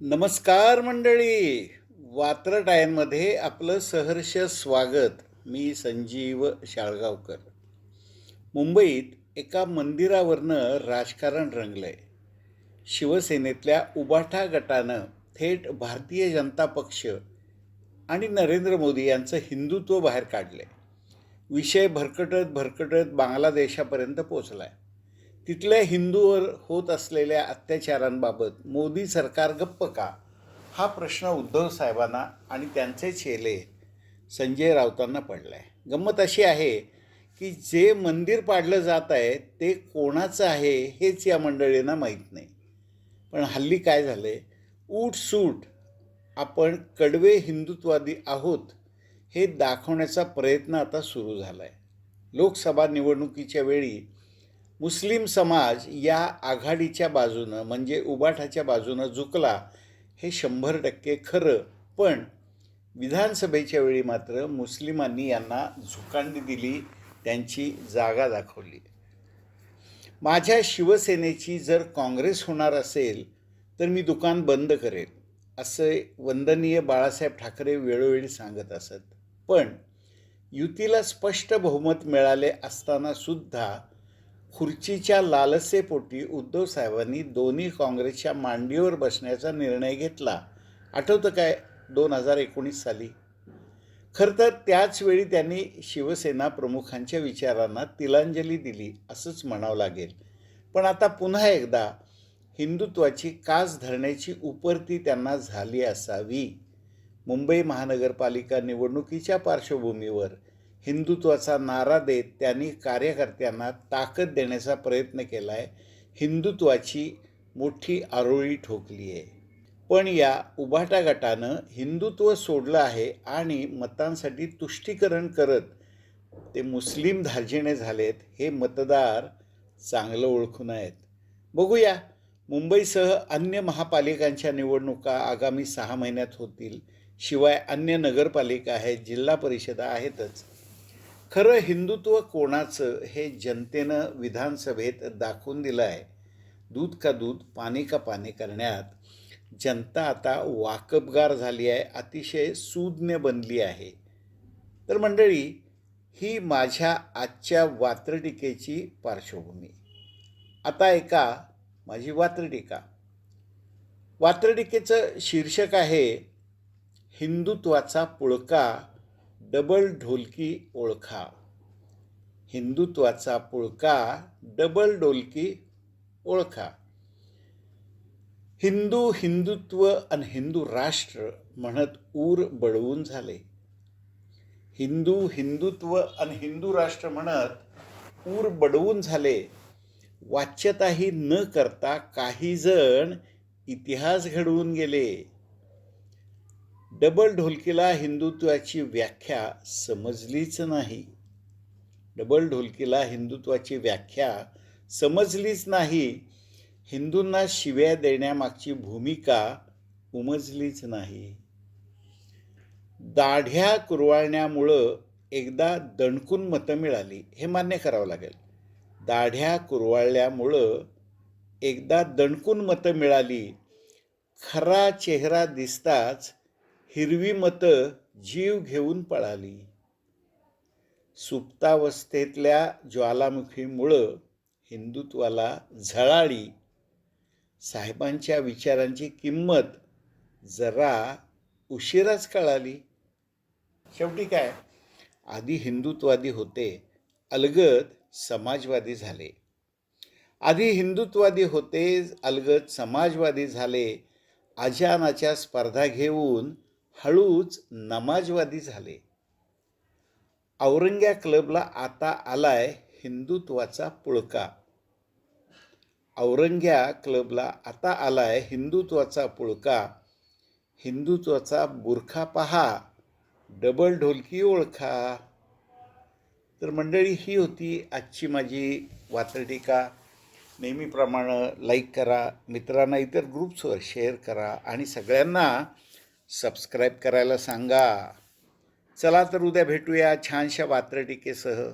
नमस्कार मंडळी. वात्रटायांमध्ये आपलं सहर्ष स्वागत. मी संजीव शाळगावकर. मुंबईत एका मंदिरावरनं राजकारण रंगलं आहे शिवसेनेतल्या उबाठा गटानं थेट भारतीय जनता पक्ष आणि नरेंद्र मोदी यांचं हिंदुत्व बाहेर काढलं आहे विषय भरकटत भरकटत बांगलादेशापर्यंत पोचलाय तिथल्या हिंदूवर होत असलेल्या अत्याचारांबाबत मोदी सरकार गप्प का? हा प्रश्न उद्धव साहेबांना आणि त्यांचे चेले संजय राऊतांना पडला आहे गंमत अशी आहे की जे मंदिर पाडलं जात आहे ते कोणाचं आहे हेच या मंडळींना माहीत नाही. पण हल्ली काय झालं आहे ऊटसूट आपण कडवे हिंदुत्वादी आहोत हे दाखवण्याचा प्रयत्न आता सुरू झाला आहे लोकसभा निवडणुकीच्या वेळी मुस्लिम समाज या आघाडीच्या बाजूनं म्हणजे उबाठाच्या बाजूनं झुकला हे शंभर टक्के खरं. पण विधानसभेच्या वेळी मात्र मुस्लिमांनी यांना झुकांडी दिली त्यांची जागा दाखवली. माझ्या शिवसेनेची जर काँग्रेस होणार असेल तर मी दुकान बंद करेन असे वंदनीय बाळासाहेब ठाकरे वेळोवेळी सांगत असत. पण युतीला स्पष्ट बहुमत मिळाले असतानासुद्धा खुर्चीच्या लालसेपोटी उद्धव साहेबांनी दोन्ही काँग्रेसच्या मांडीवर बसण्याचा निर्णय घेतला. आठवतं काय? दोन हजार एकोणीस साली. खरं तर त्याचवेळी त्यांनी शिवसेना प्रमुखांच्या विचारांना तिलांजली दिली असंच म्हणावं लागेल. पण आता पुन्हा एकदा हिंदुत्वाची कास धरण्याची उपरती त्यांना झाली असावी. मुंबई महानगरपालिका निवडणुकीच्या पार्श्वभूमीवर हिंदुत्वाचा नारा देत त्यांनी कार्यकर्त्यांना ताकद देण्याचा प्रयत्न केला आहे हिंदुत्वाची मोठी आरोळी ठोकली आहे पण या उभाटा गटानं हिंदुत्व सोडलं आहे आणि मतांसाठी तुष्टीकरण करत ते मुस्लिम धार्जिणे झालेत हे मतदार चांगलं ओळखून आहेत. बघूया मुंबईसह अन्य महापालिकांच्या निवडणुका आगामी सहा महिन्यात होतील. शिवाय अन्य नगरपालिका आहेत जिल्हा परिषदा आहेतच. खरं हिंदुत्व कोणाचं हे जनतेनं विधानसभेत दाखवून दिलं आहे. दूध का दूध पाणी का पाणी करण्यात जनता आता वाकबगार झाली आहे अतिशय सूज्ञ बनली आहे. तर मंडळी ही माझ्या आजच्या वात्रटिकेची पार्श्वभूमी. आता ऐका माझी वात्रटिका. वात्रटिकेचं शीर्षक आहे हिंदुत्वाचा पुळका डबल ढोलकी ओळखा. हिंदुत्वाचा पुळका डबल ढोलकी ओळखा. हिंदू हिंदुत्व आणि हिंदू राष्ट्र म्हणत ऊर बळवून झाले. हिंदू हिंदुत्व आणि हिंदू राष्ट्र म्हणत ऊर बडवून झाले. वाच्यताही न करता काही जण इतिहास घडवून गेले. डबल ढोलकीला हिंदुत्वाची व्याख्या समजलीच नाही. डबल ढोलकीला हिंदुत्वाची व्याख्या समजलीच नाही. हिंदूंना शिव्या देण्यामागची भूमिका उमजलीच नाही. दाढ्या कुरवाळण्यामुळं एकदा दणकून मतं मिळाली हे मान्य करावं लागेल. दाढ्या कुरवाळल्यामुळं एकदा दणकून मतं मिळाली खरा चेहरा दिसताच हिरवी मतं जीव घेऊन पळाली. सुप्तावस्थेतल्या ज्वालामुखीमुळं हिंदुत्वाला झळाळी. साहेबांच्या विचारांची किंमत जरा उशिराच कळाली. शेवटी काय? आधी हिंदुत्वादी होते अलगद समाजवादी झाले. आधी हिंदुत्वादी होते अलगद समाजवादी झाले. अजानाच्या स्पर्धा घेऊन हळूच नमाजवादी झाले. औरंग्या क्लबला आता आलाय हिंदुत्वाचा पुळका. औरंग्या क्लबला आता आलाय हिंदुत्वाचा पुळका. हिंदुत्वाचा बुरखा पहा डबल ढोलकी ओळखा. तर मंडळी ही होती आजची माझी वात्रटिका. नेहमीप्रमाणे लाईक करा मित्रांना इतर ग्रुप्सवर शेअर करा आणि सगळ्यांना सबस्क्राईब करायला सांगा. चला तर उद्या भेटूया छानशा वात्रटिकेसह.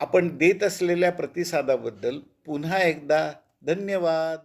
आपण देत असलेल्या प्रतिसादाबद्दल पुन्हा एकदा धन्यवाद.